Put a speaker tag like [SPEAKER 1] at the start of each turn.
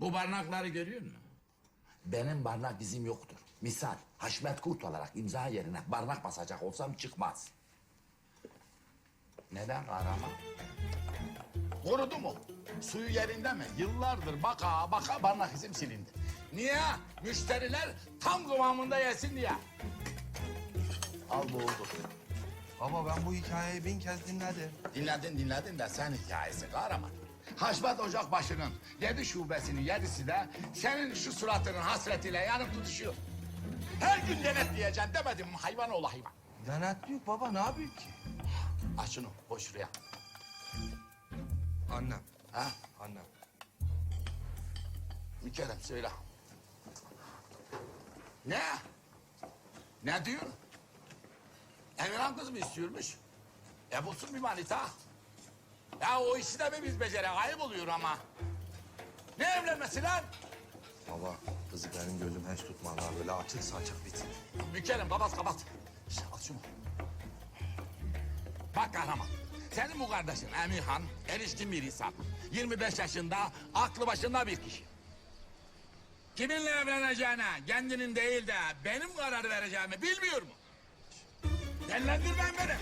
[SPEAKER 1] Bu barnakları görüyor musun? Benim barnak izim yoktur. Misal Haşmet Kurt olarak imza yerine barnak basacak olsam çıkmaz. Neden kahraman? Korudu mu? Suyu yerinde mi? Yıllardır baka baka barnak izim silindi. Niye? Müşteriler tam kıvamında yesin diye. Al bu oldu.
[SPEAKER 2] Baba ben bu hikayeyi bin kez dinledim.
[SPEAKER 1] Dinledin dinledin de sen hikayesi kahraman. Haşmet Ocakbaşı'nın yedi şubesinin yedisi de senin şu suratının hasretiyle yanıp tutuşuyor. Her gün denetleyeceksin demedim mi hayvan oğlu hayvan.
[SPEAKER 2] Denetliyor baba ne yapıyor ki?
[SPEAKER 1] Aç şunu koy şuraya.
[SPEAKER 2] Annem.
[SPEAKER 1] Ha?
[SPEAKER 2] Annem.
[SPEAKER 1] Mükerrem söyle. Ne? Ne diyor? Emirhan kız mı istiyormuş? E bulsun bir manita. Ya o işi de mi biz becerek ayıp oluyor ama. Ne evlenmesi lan?
[SPEAKER 2] Baba kızı benim gözüm hiç tutmadı ha. Böyle açık saçık bitir.
[SPEAKER 1] Mükerrem kapat kapat. Şş, Al şunu. Bak kahraman. Senin bu kardeşin Emirhan erişkin bir insan. 25 yaşında aklı başında bir kişi. Kiminle evleneceğine kendinin değil de benim karar vereceğimi bilmiyor mu? Dellendirme beni.